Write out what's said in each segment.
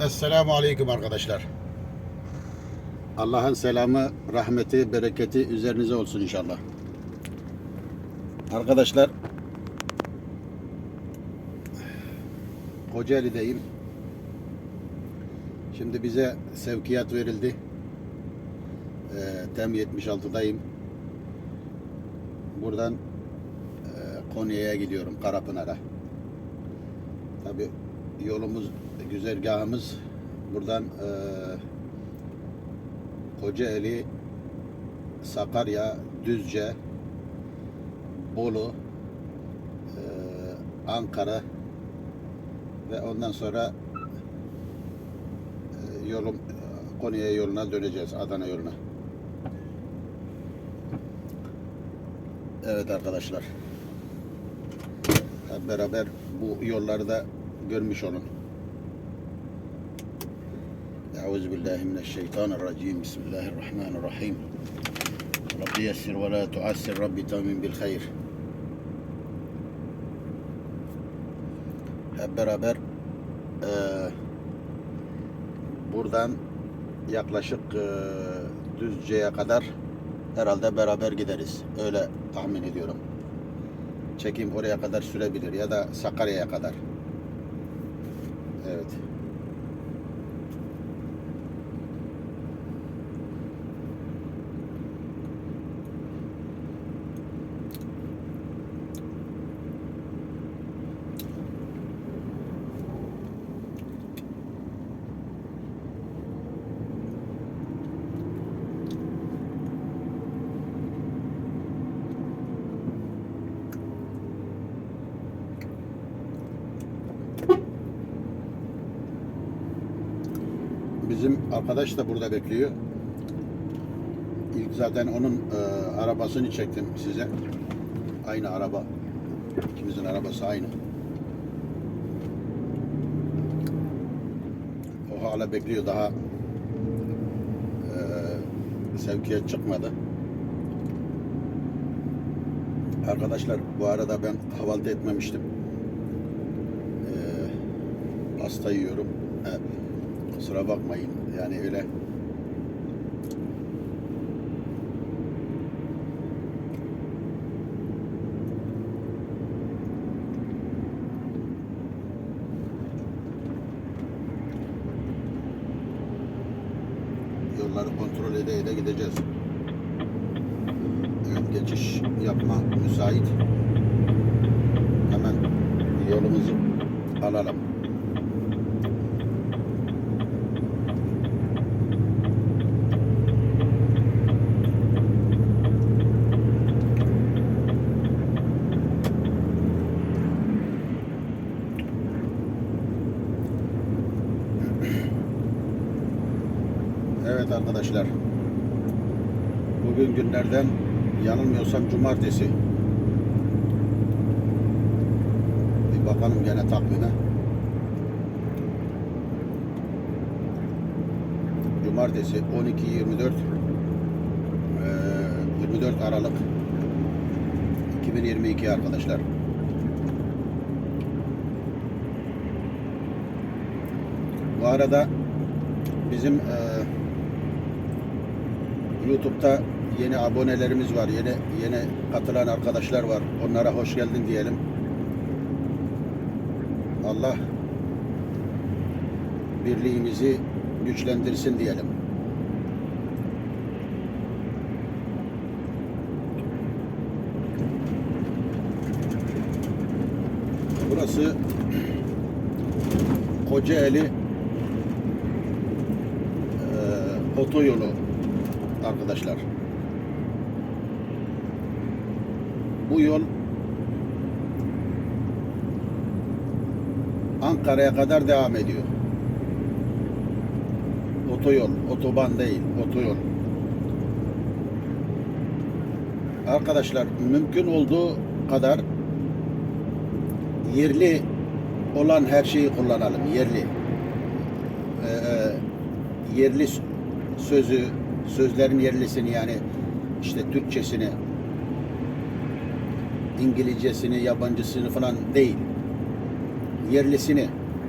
Esselamu Aleyküm arkadaşlar. Allah'ın selamı, rahmeti, bereketi üzerinize olsun inşallah. Arkadaşlar Kocaeli'deyim. Şimdi bize sevkiyat verildi. Ee, TEM 76'dayım. Buradan e, Konya'ya gidiyorum Karapınar'a. Tabi yolumuz, güzergahımız buradan e, Kocaeli, Sakarya, Düzce, Bolu, e, Ankara ve ondan sonra e, yolum Konya yoluna döneceğiz, Adana yoluna. Evet arkadaşlar. Beraber bu yolları da görmüş olun. Euzu billahi mineşşeytanirracim. Bismillahirrahmanirrahim. Rabbi yessir ve la tuassir. Rabbi temin bil hayr. Hep beraber eee, buradan yaklaşık eee, Düzce'ye kadar herhalde beraber gideriz. Öyle tahmin ediyorum. Çekim oraya kadar sürebilir ya da Sakarya'ya kadar. Evet. Bizim arkadaş da burada bekliyor. İlk zaten onun e, arabasını çektim size. Aynı araba. İkimizin arabası aynı. O hala bekliyor. Daha e, sevkiyat çıkmadı. Arkadaşlar bu arada ben kahvaltı etmemiştim. E, pasta yiyorum. Kusura bakmayın. Yani öyle yolları kontrol ede ede gideceğiz. Evet, geçiş yapma müsait. Hemen yolumuzu alalım. Evet arkadaşlar. Bugün günlerden yanılmıyorsam cumartesi. Bir bakalım gene takvime. Cumartesi 12-24 eee, 24 Aralık 2022 arkadaşlar. Bu arada bizim eee YouTube'da yeni abonelerimiz var. Yeni yeni katılan arkadaşlar var. Onlara hoş geldin diyelim. Allah birliğimizi güçlendirsin diyelim. Burası Kocaeli eee otoyolu arkadaşlar. Bu yol Ankara'ya kadar devam ediyor. Otoyol, otoban değil, otoyol. Arkadaşlar mümkün olduğu kadar yerli olan her şeyi kullanalım. Yerli. Ee, yerli sözü, sözlerin yerlisini yani işte Türkçesini, İngilizcesini, yabancısını falan değil. Yerlisini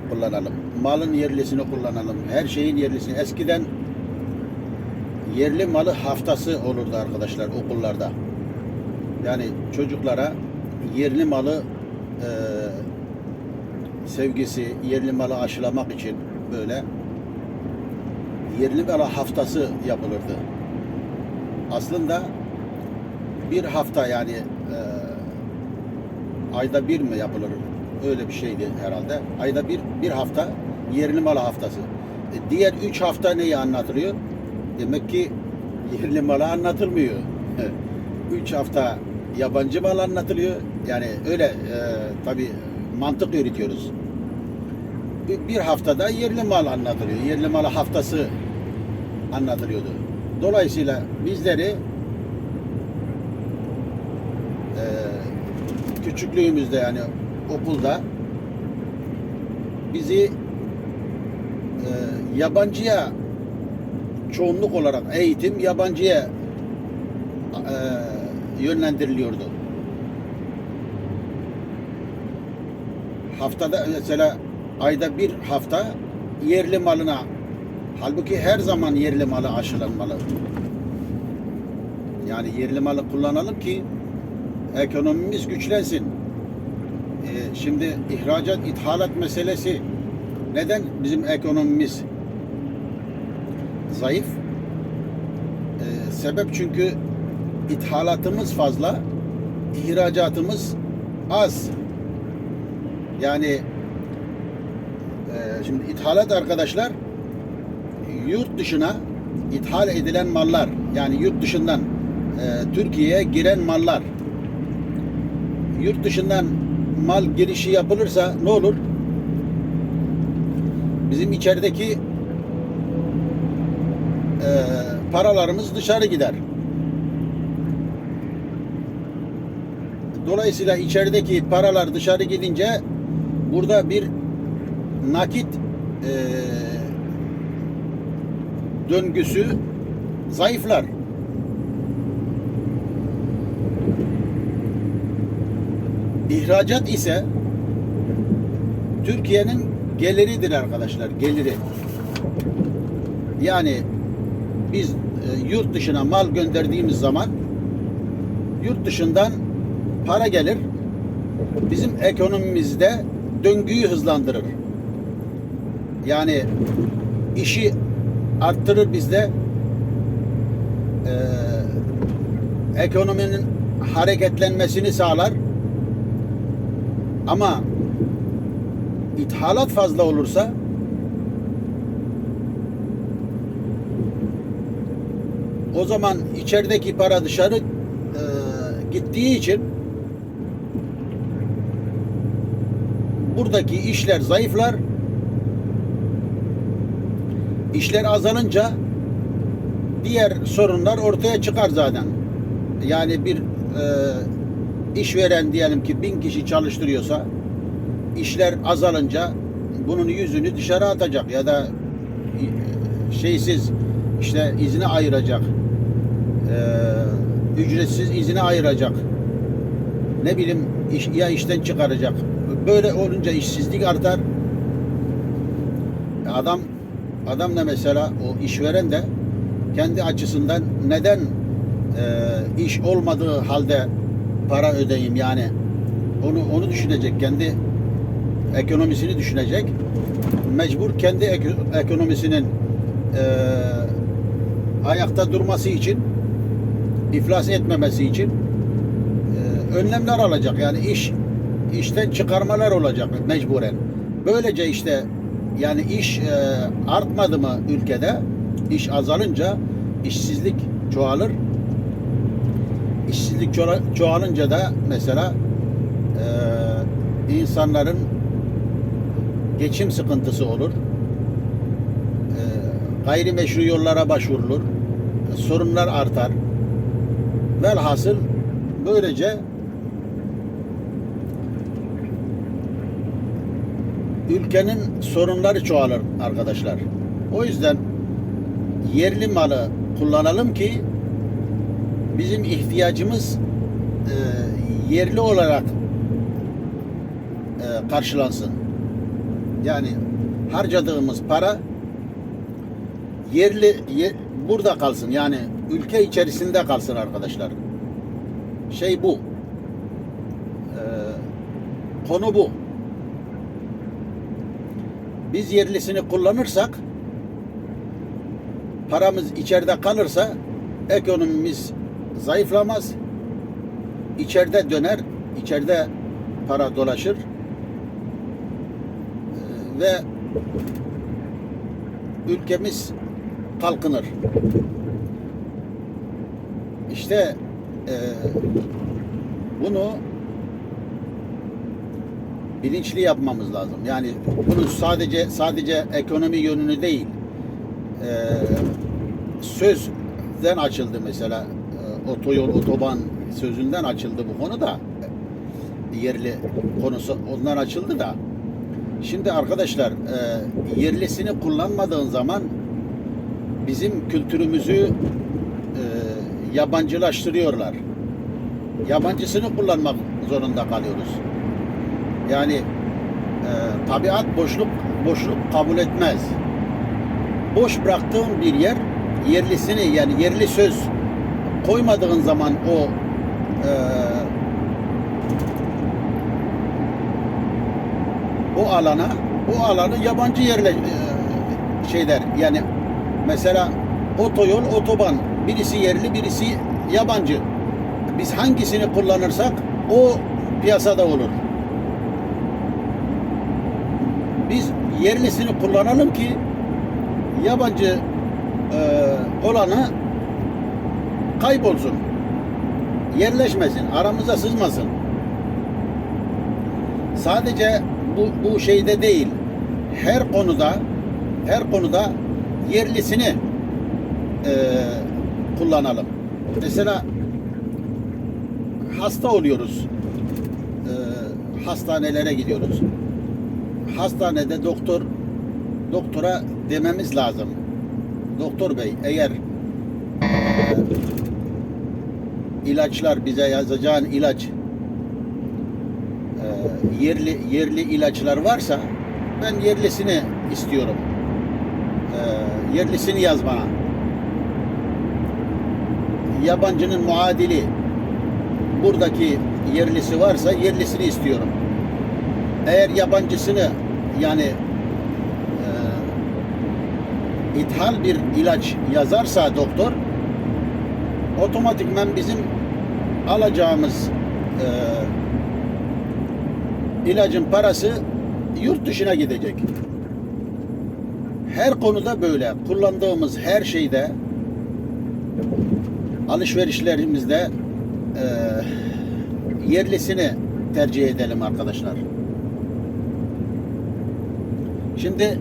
kullanalım. Malın yerlisini kullanalım. Her şeyin yerlisini. Eskiden yerli malı haftası olurdu arkadaşlar okullarda. Yani çocuklara yerli malı e, sevgisi, yerli malı aşılamak için böyle yerli malı haftası yapılırdı. Aslında bir hafta yani e, ayda bir mi yapılır? Öyle bir şeydi herhalde. Ayda bir, bir hafta yerli malı haftası. E, diğer üç hafta neyi anlatılıyor? Demek ki yerli malı anlatılmıyor. üç hafta yabancı mal anlatılıyor. Yani öyle e, tabi mantık yürütüyoruz. Bir haftada yerli mal anlatılıyor. Yerli malı haftası anlatılıyordu. Dolayısıyla bizleri e, küçüklüğümüzde yani okulda bizi e, yabancıya çoğunluk olarak eğitim yabancıya e, yönlendiriliyordu. Haftada mesela ayda bir hafta yerli malına halbuki her zaman yerli malı aşılanmalı. Yani yerli malı kullanalım ki ekonomimiz güçlensin. Ee, şimdi ihracat, ithalat meselesi neden bizim ekonomimiz zayıf? Ee, sebep çünkü ithalatımız fazla, ihracatımız az. Yani e, şimdi ithalat arkadaşlar yurt dışına ithal edilen mallar yani yurt dışından e, Türkiye'ye giren mallar yurt dışından mal girişi yapılırsa ne olur? Bizim içerideki e, paralarımız dışarı gider. Dolayısıyla içerideki paralar dışarı gidince burada bir nakit e, döngüsü zayıflar. İhracat ise Türkiye'nin geliridir arkadaşlar, geliri. Yani biz e, yurt dışına mal gönderdiğimiz zaman yurt dışından para gelir. Bizim ekonomimizde döngüyü hızlandırır. Yani işi arttırır bizde. Ee, ekonominin hareketlenmesini sağlar. Ama ithalat fazla olursa o zaman içerideki para dışarı e, gittiği için buradaki işler zayıflar. İşler azalınca diğer sorunlar ortaya çıkar zaten. Yani bir e, işveren diyelim ki bin kişi çalıştırıyorsa işler azalınca bunun yüzünü dışarı atacak ya da e, şeysiz işte izine ayıracak. E, ücretsiz izine ayıracak. Ne bileyim iş, ya işten çıkaracak. Böyle olunca işsizlik artar. Adam adam da mesela o işveren de kendi açısından neden e, iş olmadığı halde para ödeyeyim yani onu onu düşünecek kendi ekonomisini düşünecek. Mecbur kendi ek- ekonomisinin e, ayakta durması için iflas etmemesi için e, önlemler alacak. Yani iş işten çıkarmalar olacak mecburen. Böylece işte yani iş e, artmadı mı ülkede iş azalınca işsizlik çoğalır işsizlik çoğa- çoğalınca da mesela e, insanların geçim sıkıntısı olur. E, gayrimeşru yollara başvurulur. E, sorunlar artar. Velhasıl böylece ülkenin sorunları çoğalır arkadaşlar. O yüzden yerli malı kullanalım ki bizim ihtiyacımız e, yerli olarak e, karşılansın. Yani harcadığımız para yerli ye- burada kalsın. Yani ülke içerisinde kalsın arkadaşlar. Şey bu. Ee, konu bu. Biz yerlisini kullanırsak paramız içeride kalırsa ekonomimiz zayıflamaz. İçeride döner, içeride para dolaşır. Ee, ve ülkemiz kalkınır. İşte e, bunu bilinçli yapmamız lazım. Yani bunu sadece sadece ekonomi yönünü değil, e, sözden açıldı mesela otoyol, otoban sözünden açıldı bu konu da yerli konusu ondan açıldı da şimdi arkadaşlar e, yerlisini kullanmadığın zaman bizim kültürümüzü e, yabancılaştırıyorlar. Yabancısını kullanmak zorunda kalıyoruz. Yani e, tabiat boşluk boşluk kabul etmez. Boş bıraktığın bir yer yerlisini yani yerli söz koymadığın zaman o e, o alana o alanı yabancı yerle e, şeyler yani mesela otoyol otoban. Birisi yerli birisi yabancı. Biz hangisini kullanırsak o piyasada olur. Biz yerlisini kullanalım ki yabancı e, olanı kaybolsun yerleşmesin aramıza sızmasın sadece bu, bu şeyde değil her konuda her konuda yerlisini e, kullanalım. Mesela hasta oluyoruz. E, hastanelere gidiyoruz. Hastanede doktor doktora dememiz lazım. Doktor bey eğer e, ilaçlar bize yazacağın ilaç e, yerli yerli ilaçlar varsa ben yerlisini istiyorum. E, yerlisini yaz bana. Yabancının muadili buradaki yerlisi varsa yerlisini istiyorum. Eğer yabancısını yani e, ithal bir ilaç yazarsa doktor otomatikmen bizim alacağımız e, ilacın parası yurt dışına gidecek. Her konuda böyle. Kullandığımız her şeyde alışverişlerimizde e, yerlisini tercih edelim arkadaşlar. Şimdi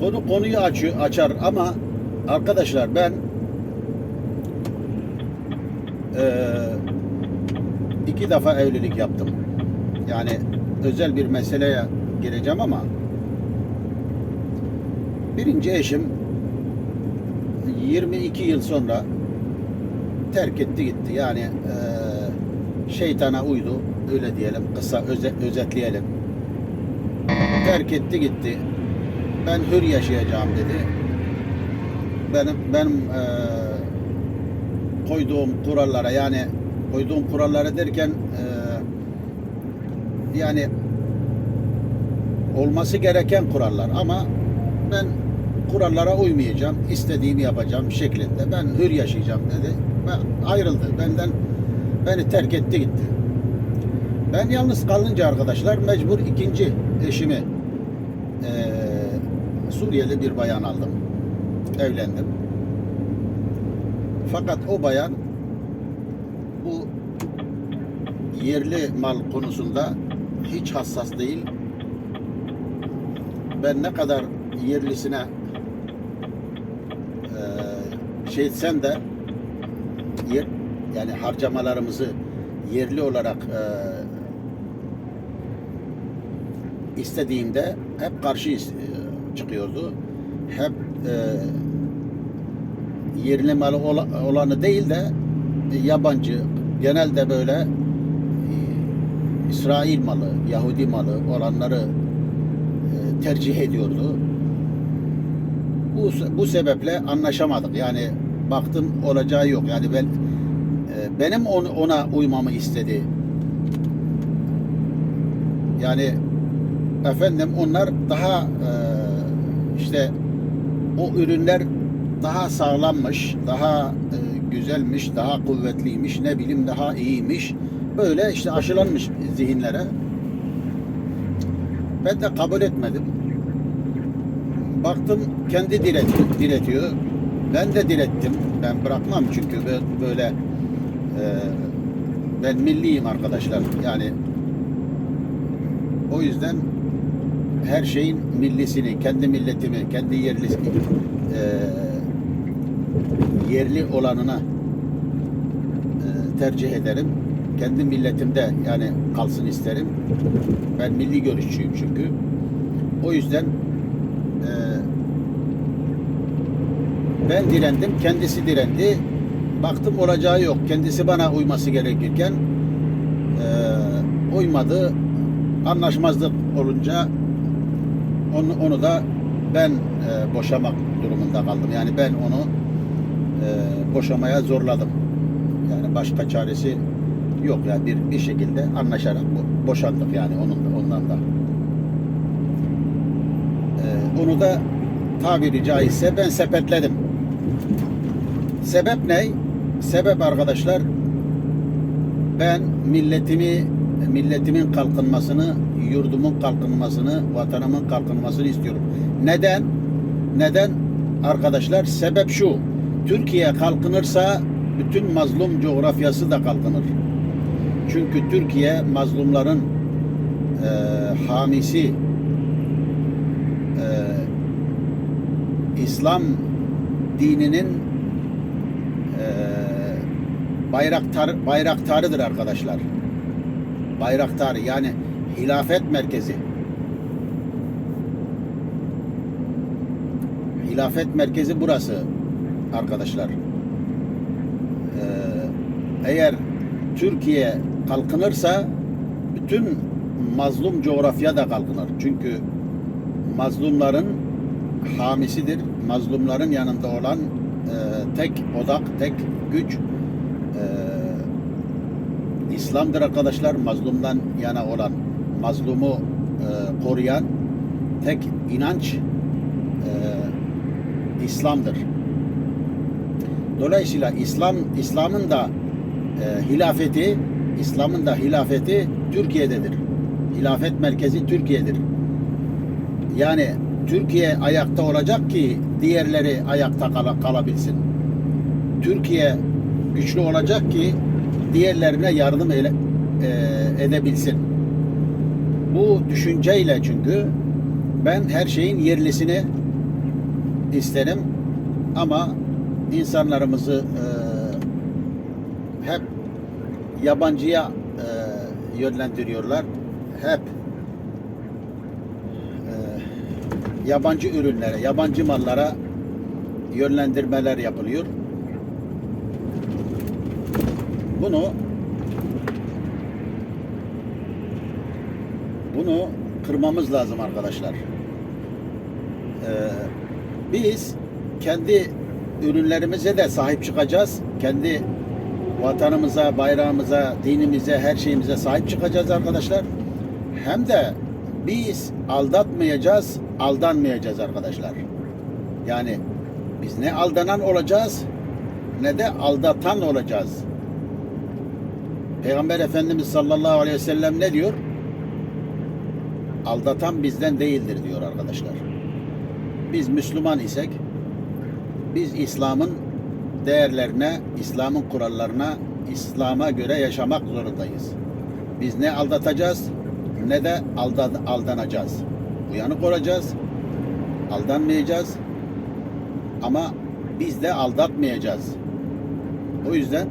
konu konuyu açıyor, açar ama arkadaşlar ben iki defa evlilik yaptım. Yani özel bir meseleye gireceğim ama birinci eşim 22 yıl sonra terk etti gitti. Yani e, şeytana uydu. Öyle diyelim. Kısa öze, özetleyelim. Terk etti gitti. Ben hür yaşayacağım dedi. Benim benim e, koyduğum kurallara yani koyduğum kurallara derken e, yani olması gereken kurallar ama ben kurallara uymayacağım, istediğimi yapacağım şeklinde. Ben hür yaşayacağım dedi. Ve ayrıldı. Benden beni terk etti gitti. Ben yalnız kalınca arkadaşlar mecbur ikinci eşimi eee, Suriyeli bir bayan aldım. Evlendim. Fakat o bayan bu yerli mal konusunda hiç hassas değil. Ben ne kadar yerlisine eee, şey etsem de yer, yani harcamalarımızı yerli olarak eee, istediğimde hep karşı eee, çıkıyordu. Hep eee yerli malı ola- olanı değil de e, yabancı genelde böyle e, İsrail malı, Yahudi malı olanları e, tercih ediyordu. Bu, bu sebeple anlaşamadık. Yani baktım olacağı yok. Yani ben benim on- ona uymamı istedi. Yani efendim onlar daha işte o ürünler daha sağlammış, daha e, güzelmiş, daha kuvvetliymiş, ne bileyim daha iyiymiş. Böyle işte aşılanmış zihinlere. Ben de kabul etmedim. Baktım kendi diret, diretiyor. Ben de direttim. Ben bırakmam çünkü bö- böyle e, ben milliyim arkadaşlar. Yani o yüzden her şeyin millisini, kendi milletimi, kendi yerli e, yerli olanına e, tercih ederim. Kendi milletimde yani kalsın isterim. Ben milli görüşçüyüm çünkü. O yüzden e, ben direndim, kendisi direndi. Baktım olacağı yok. Kendisi bana uyması gerekirken e, uymadı. Anlaşmazlık olunca onu, onu da ben e, boşamak durumunda kaldım. Yani ben onu e, boşamaya zorladım. Yani başka çaresi yok yani bir bir şekilde anlaşarak bo- boşandık yani onun da, ondan da. E, onu da tabiri caizse ben sepetledim. Sebep ne? Sebep arkadaşlar ben milletimi milletimin kalkınmasını, yurdumun kalkınmasını, vatanımın kalkınmasını istiyorum. Neden? Neden? Arkadaşlar sebep şu. Türkiye kalkınırsa bütün mazlum coğrafyası da kalkınır. Çünkü Türkiye mazlumların e, hamisi e, İslam dininin e, bayraktar bayraktarıdır arkadaşlar. Bayraktarı yani hilafet merkezi. Hilafet merkezi burası arkadaşlar. Ee, eğer Türkiye kalkınırsa bütün mazlum coğrafya da kalkınır. Çünkü mazlumların hamisidir. Mazlumların yanında olan e, tek odak, tek güç e, İslam'dır arkadaşlar. Mazlumdan yana olan, mazlumu e, koruyan tek inanç e, İslam'dır. Dolayısıyla İslam İslam'ın da e, hilafeti İslam'ın da hilafeti Türkiye'dedir. Hilafet merkezi Türkiye'dir. Yani Türkiye ayakta olacak ki diğerleri ayakta kal- kalabilsin. Türkiye güçlü olacak ki diğerlerine yardım ele, e, edebilsin. Bu düşünceyle çünkü ben her şeyin yerlisini isterim ama insanlarımızı e, hep yabancıya e, yönlendiriyorlar. Hep e, yabancı ürünlere, yabancı mallara yönlendirmeler yapılıyor. Bunu bunu kırmamız lazım arkadaşlar. Ee, biz kendi ürünlerimize de sahip çıkacağız. Kendi vatanımıza, bayrağımıza, dinimize, her şeyimize sahip çıkacağız arkadaşlar. Hem de biz aldatmayacağız, aldanmayacağız arkadaşlar. Yani biz ne aldanan olacağız ne de aldatan olacağız. Peygamber Efendimiz sallallahu aleyhi ve sellem ne diyor? Aldatan bizden değildir diyor arkadaşlar. Biz Müslüman isek biz İslam'ın değerlerine, İslam'ın kurallarına, İslam'a göre yaşamak zorundayız. Biz ne aldatacağız ne de aldan, aldanacağız. Uyanık olacağız, aldanmayacağız ama biz de aldatmayacağız. O yüzden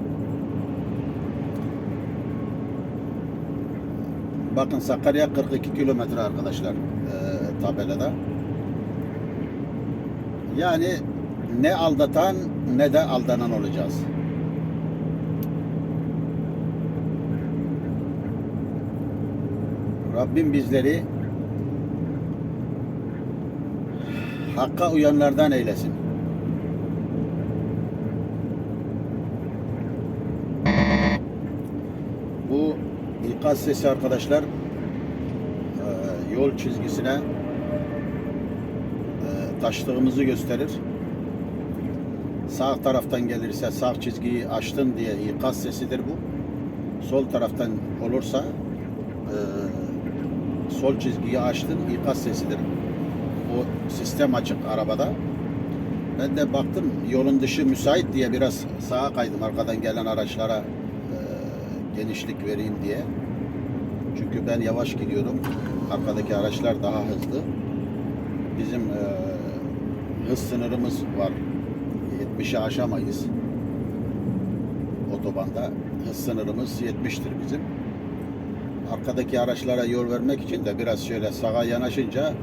bakın Sakarya 42 kilometre arkadaşlar eee tabelada. Yani ne aldatan ne de aldanan olacağız. Rabbim bizleri hakka uyanlardan eylesin. Bu ikaz sesi arkadaşlar e, yol çizgisine e, taştığımızı gösterir. Sağ taraftan gelirse sağ çizgiyi açtın diye ikaz sesidir bu. Sol taraftan olursa e, sol çizgiyi açtın ikaz sesidir. O sistem açık arabada. Ben de baktım yolun dışı müsait diye biraz sağa kaydım arkadan gelen araçlara e, genişlik vereyim diye. Çünkü ben yavaş gidiyorum. Arkadaki araçlar daha hızlı. Bizim e, hız sınırımız var. 70'i aşamayız. Otobanda hız sınırımız 70'tir bizim. Arkadaki araçlara yol vermek için de biraz şöyle sağa yanaşınca e,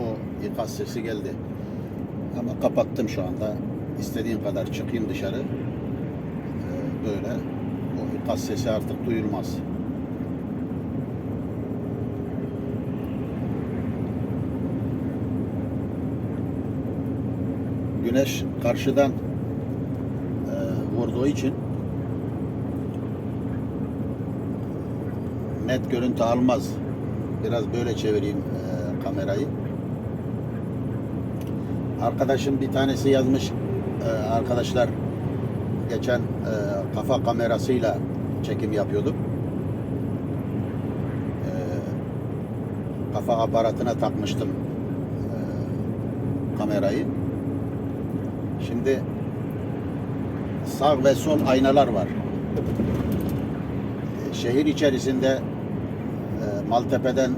o ikaz sesi geldi. Ama kapattım şu anda. İstediğin kadar çıkayım dışarı. E, böyle o ikaz sesi artık duyulmaz. Güneş karşıdan e, vurduğu için net görüntü almaz. Biraz böyle çevireyim e, kamerayı. Arkadaşım bir tanesi yazmış e, arkadaşlar geçen e, kafa kamerasıyla çekim yapıyorduk. E, kafa aparatına takmıştım e, kamerayı. Şimdi sağ ve sol aynalar var. E, Şehir içerisinde e, Maltepe'den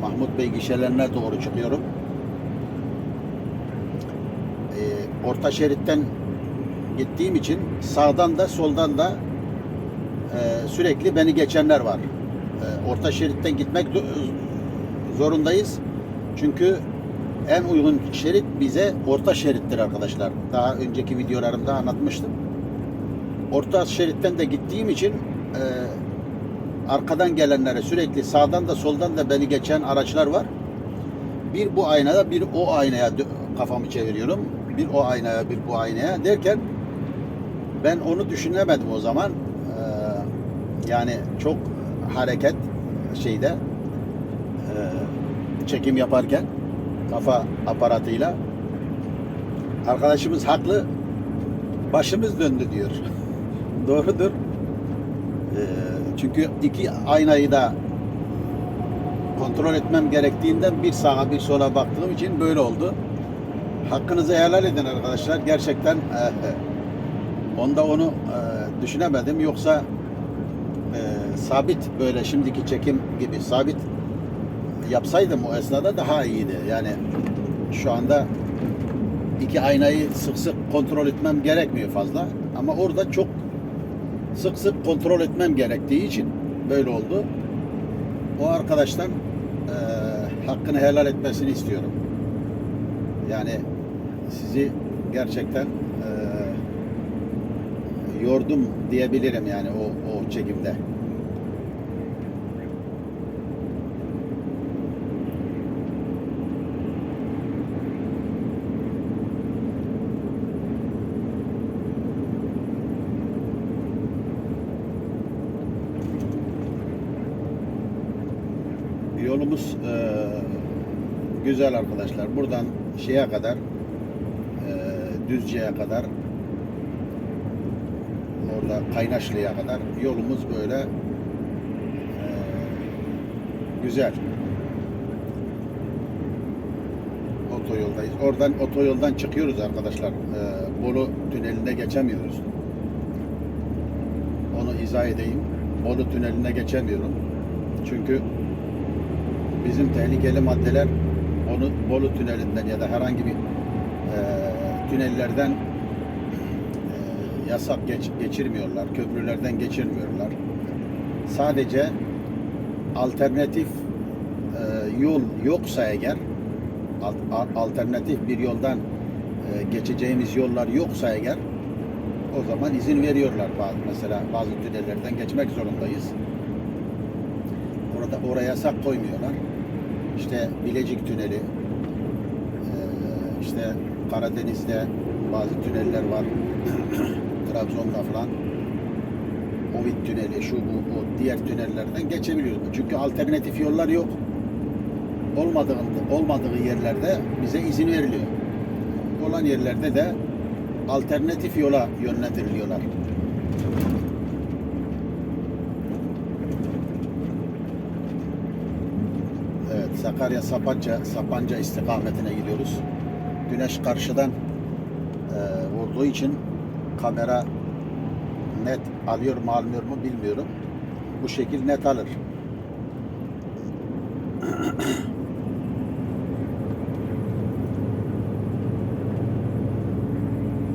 Mahmut Bey gişelerine doğru çıkıyorum. E, Orta şeritten gittiğim için sağdan da soldan da sürekli beni geçenler var. Orta şeritten gitmek zorundayız. Çünkü en uygun şerit bize orta şerittir arkadaşlar. Daha önceki videolarımda anlatmıştım. Orta şeritten de gittiğim için e, arkadan gelenlere sürekli sağdan da soldan da beni geçen araçlar var. Bir bu aynada bir o aynaya kafamı çeviriyorum. Bir o aynaya bir bu aynaya derken ben onu düşünemedim o zaman. Ee, yani çok hareket şeyde e, çekim yaparken kafa aparatıyla arkadaşımız haklı başımız döndü diyor. Doğrudur. Ee, çünkü iki aynayı da kontrol etmem gerektiğinden bir sağa bir sola baktığım için böyle oldu. Hakkınızı helal edin arkadaşlar. Gerçekten e, onda onu e, düşünemedim. Yoksa e, sabit böyle şimdiki çekim gibi sabit yapsaydım o esnada daha iyiydi. Yani şu anda iki aynayı sık sık kontrol etmem gerekmiyor fazla. Ama orada çok sık sık kontrol etmem gerektiği için böyle oldu. O arkadaştan e, hakkını helal etmesini istiyorum. Yani sizi gerçekten e, yordum diyebilirim yani o, o çekimde. Yolumuz e, güzel arkadaşlar. Buradan şeye kadar e, Düzce'ye kadar orada Kaynaşlı'ya kadar yolumuz böyle e, güzel. Otoyoldayız. Oradan otoyoldan çıkıyoruz arkadaşlar. E, Bolu tünelinde geçemiyoruz. Onu izah edeyim. Bolu tüneline geçemiyorum. Çünkü bizim tehlikeli maddeler onu Bolu tünelinden ya da herhangi bir e, tünellerden e, yasak geç, geçirmiyorlar. Köprülerden geçirmiyorlar. Sadece alternatif e, yol yoksa eğer al- al- alternatif bir yoldan e, geçeceğimiz yollar yoksa eğer o zaman izin veriyorlar bazı mesela bazı tünellerden geçmek zorundayız. orada oraya yasak koymuyorlar. İşte Bilecik Tüneli, işte Karadeniz'de bazı tüneller var. Trabzon'da falan. Ovid Tüneli, şu bu, o diğer tünellerden geçebiliyoruz. Çünkü alternatif yollar yok. Olmadığı, olmadığı yerlerde bize izin veriliyor. Olan yerlerde de alternatif yola yönlendiriliyorlar. Evet, Sakarya Sapanca Sapanca istikametine gidiyoruz. Güneş karşıdan e, vurduğu için kamera net alıyor mu almıyor mu bilmiyorum. Bu şekil net alır.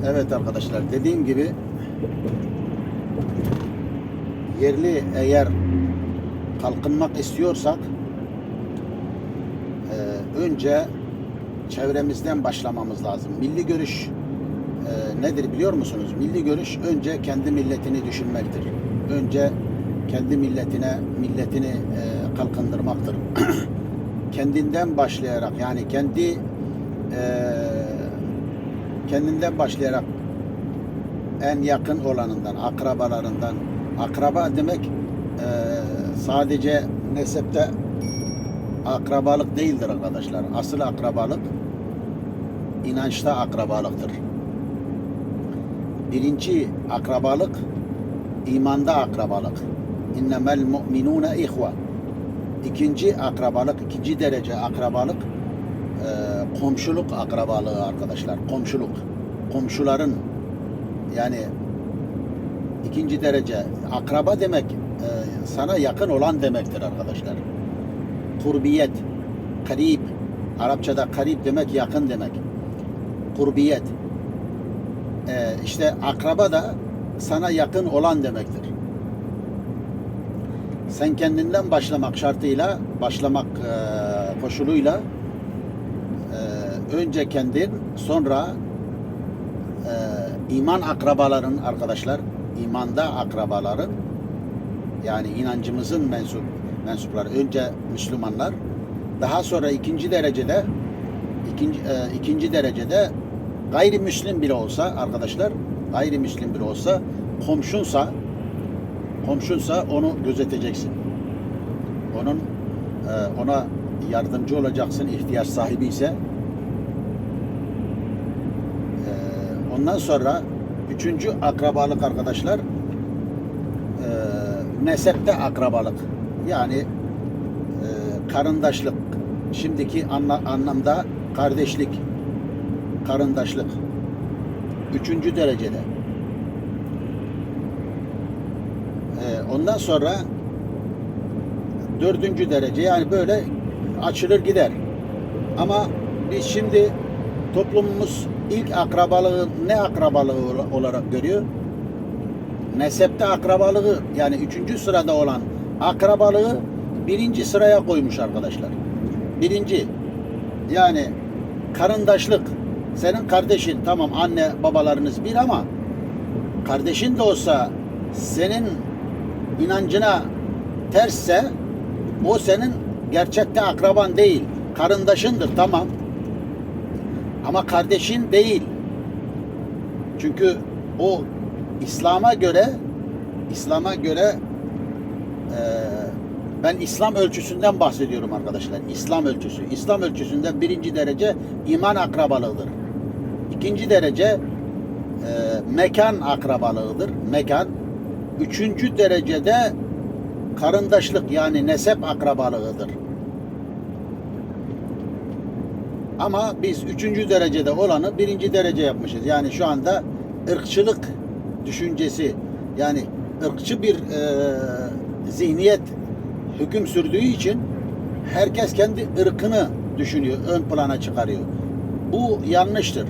Evet arkadaşlar dediğim gibi yerli eğer kalkınmak istiyorsak önce çevremizden başlamamız lazım. Milli görüş e, nedir biliyor musunuz? Milli görüş önce kendi milletini düşünmektir. Önce kendi milletine milletini e, kalkındırmaktır. Kendinden başlayarak yani kendi e, kendinden başlayarak en yakın olanından, akrabalarından, akraba demek e, sadece nesepte akrabalık değildir arkadaşlar. Asıl akrabalık inançta akrabalıktır. Birinci akrabalık imanda akrabalık. İnnemel mu'minune ihva. İkinci akrabalık, ikinci derece akrabalık e, komşuluk akrabalığı arkadaşlar. Komşuluk. Komşuların yani ikinci derece akraba demek e, sana yakın olan demektir arkadaşlar. Kurbiyet, karib. Arapçada karib demek yakın demek. Kurbiyet. E, işte akraba da sana yakın olan demektir. Sen kendinden başlamak şartıyla, başlamak e, koşuluyla e, önce kendin, sonra e, iman akrabaların arkadaşlar, imanda akrabaların yani inancımızın mensup mensupları önce Müslümanlar, daha sonra ikinci derecede ikinci e, ikinci derecede gayrimüslim bile olsa arkadaşlar, gayrimüslim bile olsa komşunsa komşunsa onu gözeteceksin. Onun e, ona yardımcı olacaksın ihtiyaç sahibi ise. E, ondan sonra üçüncü akrabalık arkadaşlar e, nesepte akrabalık. Yani e, karındaşlık. Şimdiki anla, anlamda kardeşlik, karındaşlık. Üçüncü derecede. E, ondan sonra dördüncü derece yani böyle açılır gider. Ama biz şimdi toplumumuz ilk akrabalığı ne akrabalığı olarak görüyor? Nesepte akrabalığı yani üçüncü sırada olan akrabalığı birinci sıraya koymuş arkadaşlar. Birinci yani karındaşlık. Senin kardeşin tamam anne babalarınız bir ama kardeşin de olsa senin inancına tersse o senin gerçekte akraban değil. Karındaşındır tamam. Ama kardeşin değil. Çünkü o İslam'a göre İslam'a göre ben İslam ölçüsünden bahsediyorum arkadaşlar. İslam ölçüsü. İslam ölçüsünde birinci derece iman akrabalığıdır. İkinci derece e, mekan akrabalığıdır. Mekan. Üçüncü derecede karındaşlık yani nesep akrabalığıdır. Ama biz üçüncü derecede olanı birinci derece yapmışız. Yani şu anda ırkçılık düşüncesi yani ırkçı bir e, zihniyet hüküm sürdüğü için herkes kendi ırkını düşünüyor, ön plana çıkarıyor. Bu yanlıştır.